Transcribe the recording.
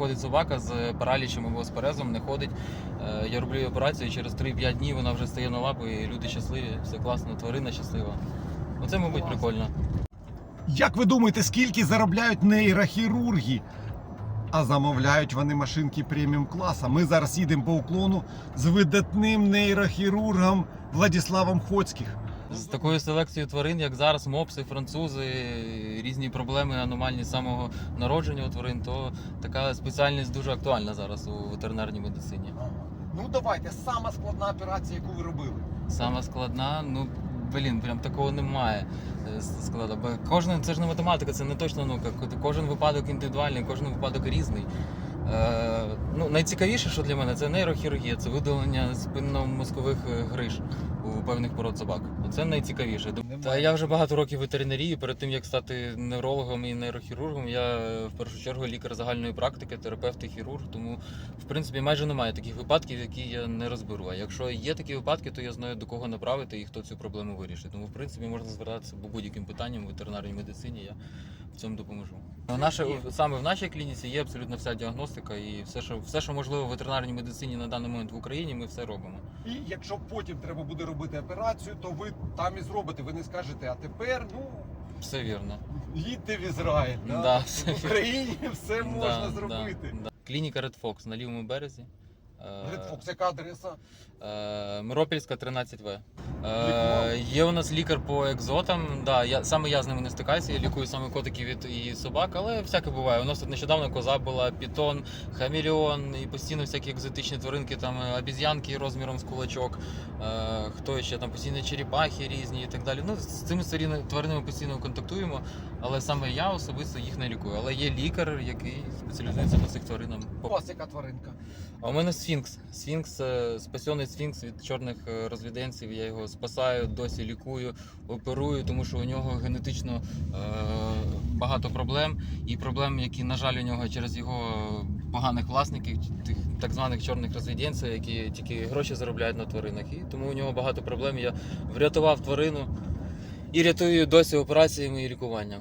приходить собака з паралічем або з перезом, не ходить. Е, Я роблю операцію, і через 3-5 днів вона вже стає на лапи, і люди щасливі, все класно, тварина щаслива. Оце, мабуть, прикольно. Як ви думаєте, скільки заробляють нейрохірурги? А замовляють вони машинки преміум класа. Ми зараз їдемо по уклону з видатним нейрохірургом Владиславом Хоцьких. З такою селекцією тварин, як зараз, мопси, французи, різні проблеми аномальні самого народження у тварин, то така спеціальність дуже актуальна зараз у ветеринарній медицині. Ну давайте, сама складна операція, яку ви робили. Сама складна, ну блін, прям такого немає е, складу. Бо кожен це ж не математика, це не точна наука. Ко- Кожен випадок індивідуальний, кожен випадок різний. Е, ну, найцікавіше, що для мене, це нейрохірургія, це видалення спинномозкових е, гриж у певних пород собак. Це найцікавіше. Немає. Та я вже багато років ветеринарії. Перед тим як стати неврологом і нейрохірургом, я е, в першу чергу лікар загальної практики, терапевт і хірург. Тому в принципі майже немає таких випадків, які я не розберу. А якщо є такі випадки, то я знаю до кого направити і хто цю проблему вирішить. Тому в принципі можна звертатися по будь-яким питанням в ветеринарній медицині. Я в цьому допоможу. Наше саме в нашій клініці є абсолютно вся діагностика і все, що все, що можливо в ветеринарній медицині на даний момент в Україні, ми все робимо. І якщо потім треба буде робити операцію, то ви там і зробите. Ви не скажете, а тепер ну Все вірно. їдьте в Ізраїль. Да? Да, все в Україні все можна Да, зробити. да, да. Клініка Red Fox на лівому березі. Е, Red яка адреса? Е, Миропільська 13В. Е, є у нас лікар по екзотам. Да, я, саме я з ними не стикаюся, я лікую саме котиків від і собак, але всяке буває. У нас тут нещодавно коза була, пітон, хамелеон і постійно всякі екзотичні тваринки, там обіз'янки розміром з кулачок, е, хто ще там постійно черепахи різні і так далі. Ну, з цими тваринами постійно контактуємо, але саме я особисто їх не лікую. Але є лікар, який спеціалізується на цих тваринах. У вас яка тваринка? А у мене сфінкс. Сфінкс, е, спасений сфінкс від чорних е, розвіденців. Я його спасаю, досі лікую, оперую, тому що у нього генетично е, багато проблем. І проблем, які, на жаль, у нього через його поганих власників, тих так званих чорних розвіденців, які тільки гроші заробляють на тваринах. І тому у нього багато проблем. Я врятував тварину і рятую досі операціями і лікуванням.